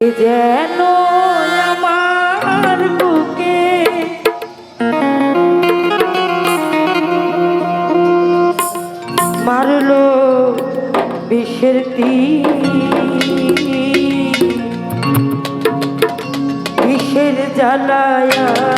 যেন আমার বুকে মারলো বিষের বিষের জ্বালায়া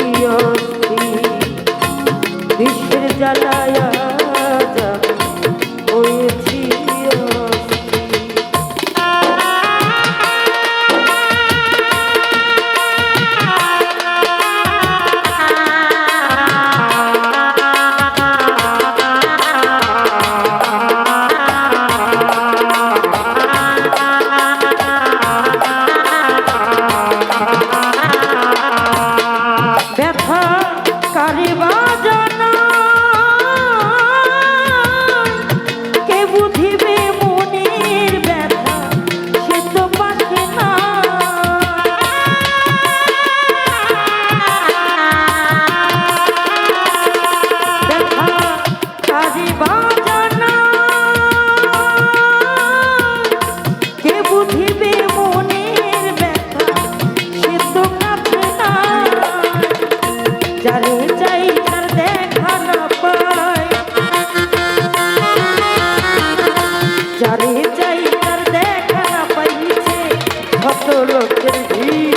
lo que.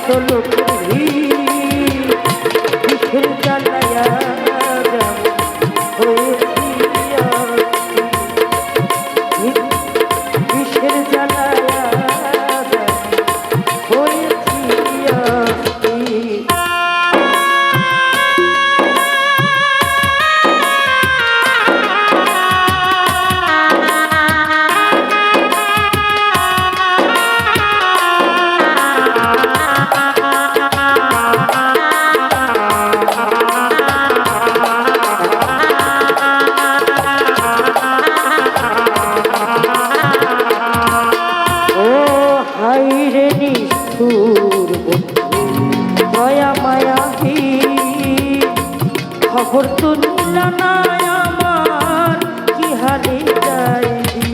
কত লোক ভিড় করব দয়া মায়া হি খবর তো নাই আমার কি হারে যাইবি?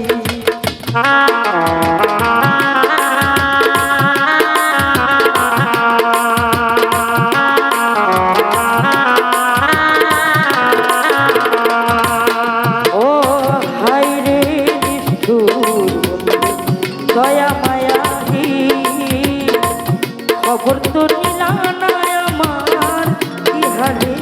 ও হাই রে দয়া মায়া কবর তোর নীলা আমার? ইহারে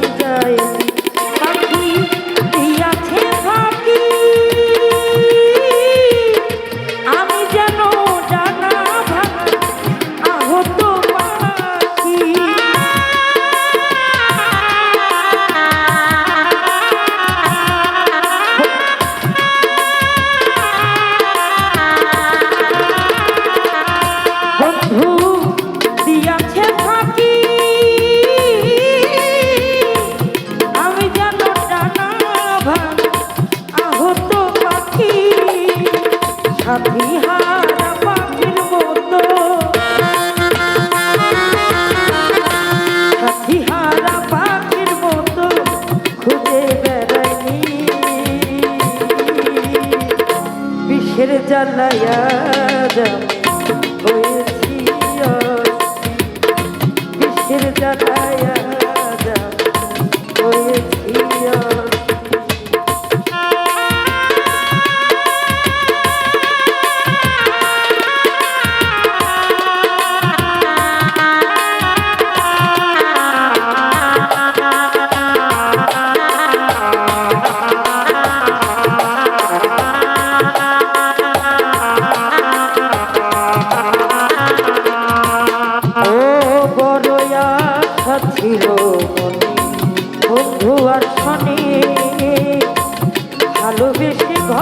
জ্বালায়া হয়েছি অস্থির। জ্বালায়া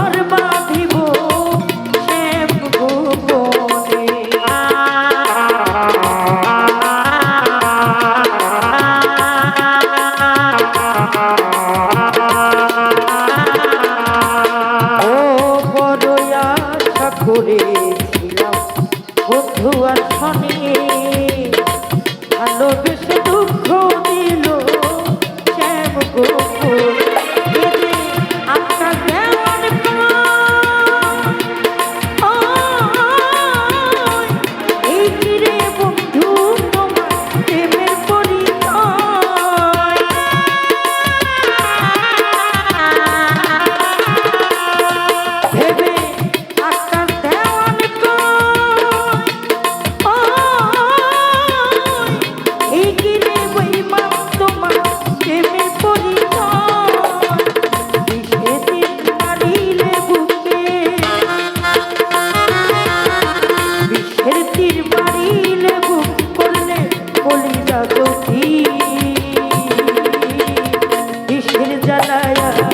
और बात ही yeah.